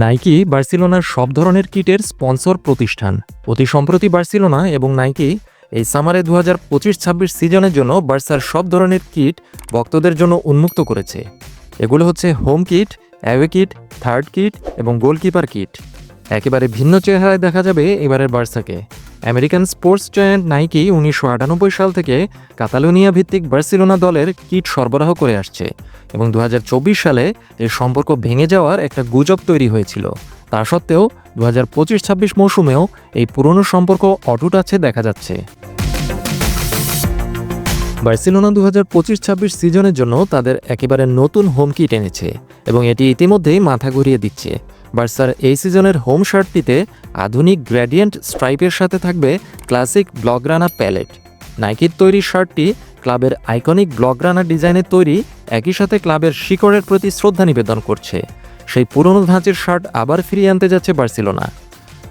Nike বার্সিলোনার সব ধরনের কিটের sponsor প্রতিষ্ঠান। অতি সম্প্রতি বার্সিলোনা এবং নাইকি এই সামারে দু হাজার পঁচিশ ছাব্বিশ সিজনের জন্য বার্সার সব ধরনের কিট ভক্তদের জন্য উন্মুক্ত করেছে। এগুলো হচ্ছে home kit, away kit, third kit এবং গোলকিপার কিট। একেবারে ভিন্ন চেহারায় দেখা যাবে এবারের বার্সাকে। আমেরিকান স্পোর্টস জয়েন্ট নাইকি উনিশশো আটানব্বই সাল থেকে কাতালোনিয়া ভিত্তিক বার্সেলোনা দলের কিট সরবরাহ করে আসছে এবং দু হাজার চব্বিশ সালে এর সম্পর্ক ভেঙে যাওয়ার একটা গুজব তৈরি হয়েছিল। তা সত্ত্বেও দু হাজার পঁচিশ ছাব্বিশ মৌসুমেও এই পুরনো সম্পর্ক অটুট আছে দেখা যাচ্ছে। বার্সেলোনা দু হাজার পঁচিশ ছাব্বিশ সিজনের জন্য তাদের একেবারে নতুন হোম কিট এনেছে এবং এটি ইতিমধ্যেই মাথা ঘুরিয়ে দিচ্ছে। বার্সার এই সিজনের হোম শার্টটিতে আধুনিক গ্র্যাডিয়েন্ট স্ট্রাইপের সাথে থাকবে ক্লাসিক ব্লগরানা প্যালেট। নাইকির তৈরি শার্টটি ক্লাবের আইকনিক ব্লগরানা ডিজাইনের তৈরি, একই সাথে ক্লাবের শিকড়ের প্রতি শ্রদ্ধা নিবেদন করছে। সেই পুরনো ধাঁচের শার্ট আবার ফিরিয়ে আনতে যাচ্ছে বার্সিলোনা।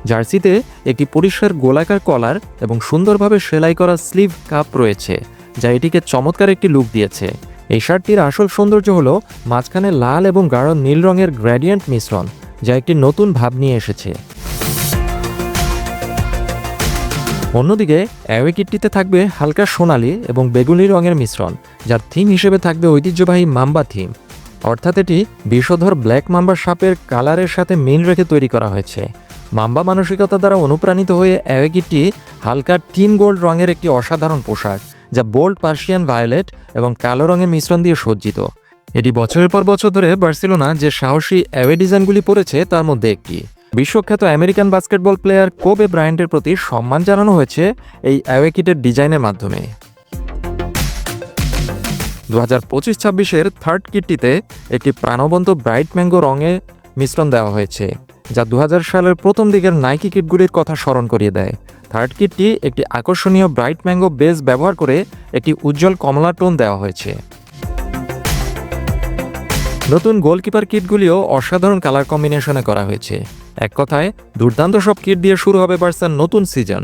জার্সিতে একটি পরিষ্কার গোলাকার কলার এবং সুন্দরভাবে সেলাই করা স্লিভ কাপ রয়েছে, যা এটিকে চমৎকার একটি লুক দিয়েছে। এই শার্টটির আসল সৌন্দর্য হলো মাঝখানে লাল এবং গাঢ় নীল রঙের গ্র্যাডিয়েন্ট মিশ্রণ যা একটি নতুন ভাব নিয়ে এসেছে। অন্যদিকে, অ্যাওয়ে কিটটিতে থাকবে হালকা সোনালি এবং বেগুনি রঙের মিশ্রণ, যার থিম হিসেবে থাকবে ঐতিহ্যবাহী মাম্বা থিম। অর্থাৎ এটি বিষধর ব্ল্যাক মাম্বা সাপের কালারের সাথে মিল রেখে তৈরি করা হয়েছে। মাম্বা মানসিকতা দ্বারা অনুপ্রাণিত হয়ে অ্যাওয়ে কিটটি হালকা টিন গোল্ড রঙের একটি অসাধারণ পোশাক, যা বোল্ড পার্সিয়ান ভায়োলেট এবং কালো রঙের মিশ্রণ দিয়ে সজ্জিত। এটি বছরের পর বছর ধরে বার্সেলোনা যে সাহসী অ্যাওয়ে ডিজাইনগুলি পড়েছে, তার মধ্যে একটি। বিশ্বখ্যাত আমেরিকান বাস্কেটবল প্লেয়ার কোবে ব্রায়ান্টের প্রতি সম্মান জানানো হয়েছে এই অ্যাওয়ে কিটের ডিজাইনের মাধ্যমে। দু হাজার পঁচিশ ছাব্বিশের থার্ড কিটটিতে একটি প্রাণবন্ত ব্রাইট ম্যাঙ্গো রঙে মিশ্রণ দেওয়া হয়েছে, যা দু হাজার সালের প্রথম দিকের নাইকি কিটগুলির কথা স্মরণ করিয়ে দেয়। থার্ড কিটটি একটি আকর্ষণীয় ব্রাইট ম্যাঙ্গো বেস ব্যবহার করে একটি উজ্জ্বল কমলা টোন দেওয়া হয়েছে। নতুন গোলকিপার কিটগুলিও অসাধারণ কালার কম্বিনেশনে করা হয়েছে। এক কথায়, দুর্দান্ত সব কিট দিয়ে শুরু হবে বার্সার নতুন সিজন।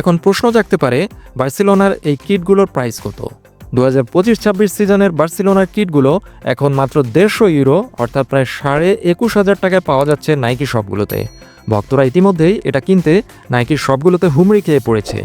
এখন প্রশ্ন জাগতে পারে, বার্সেলোনার এই কিটগুলোর প্রাইস কত? দু হাজার পঁচিশ ছাব্বিশ সিজনের বার্সেলোনার কিটগুলো এখন মাত্র দেড়শো ইউরো, অর্থাৎ প্রায় সাড়ে একুশ হাজার টাকায় পাওয়া যাচ্ছে নাইকি শপগুলোতে ভক্তরা ইতিমধ্যেই এটা কিনতে নাইকির শপগুলোতে হুমড়ি খেয়ে পড়েছে।